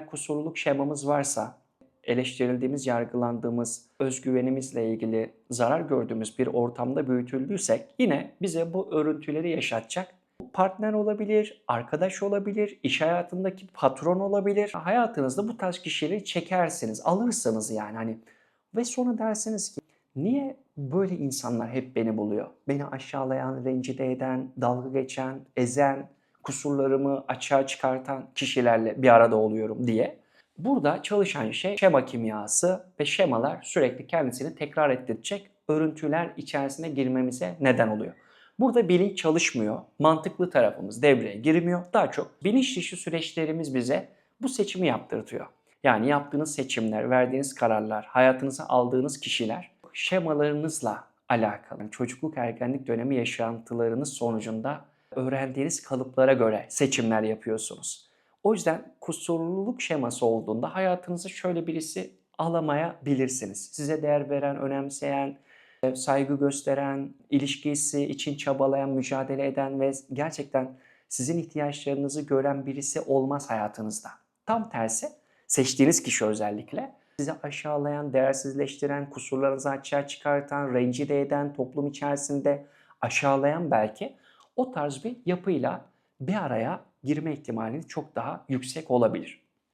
eğer kusurluluk şemamız varsa, eleştirildiğimiz, yargılandığımız, özgüvenimizle ilgili zarar gördüğümüz bir ortamda büyütüldüysek yine bize bu örüntüleri yaşatacak partner olabilir, arkadaş olabilir, iş hayatındaki patron olabilir. Hayatınızda bu tarz kişileri çekersiniz, alırsınız yani hani ve sonra dersiniz ki niye böyle insanlar hep beni buluyor? Beni aşağılayan, rencide eden, dalga geçen, ezen, kusurlarımı açığa çıkartan kişilerle bir arada oluyorum diye. Burada çalışan şey şema kimyası ve şemalar sürekli kendisini tekrar ettirecek örüntüler içerisine girmemize neden oluyor. Burada bilinç çalışmıyor, mantıklı tarafımız devreye girmiyor. Daha çok bilinç dışı süreçlerimiz bize bu seçimi yaptırtıyor. Yani yaptığınız seçimler, verdiğiniz kararlar, hayatınıza aldığınız kişiler şemalarınızla alakalı. Yani çocukluk ergenlik dönemi yaşantılarınız sonucunda öğrendiğiniz kalıplara göre seçimler yapıyorsunuz. O yüzden kusurluluk şeması olduğunda hayatınıza şöyle birisi alamayabilirsiniz. Size değer veren, önemseyen, saygı gösteren, ilişkisi için çabalayan, mücadele eden ve gerçekten sizin ihtiyaçlarınızı gören birisi olmaz hayatınızda. Tam tersi seçtiğiniz kişi özellikle sizi aşağılayan, değersizleştiren, kusurlarınızı açığa çıkartan, rencide eden, toplum içerisinde aşağılayan belki o tarz bir yapıyla bir araya girme ihtimaliniz çok daha yüksek olabilir.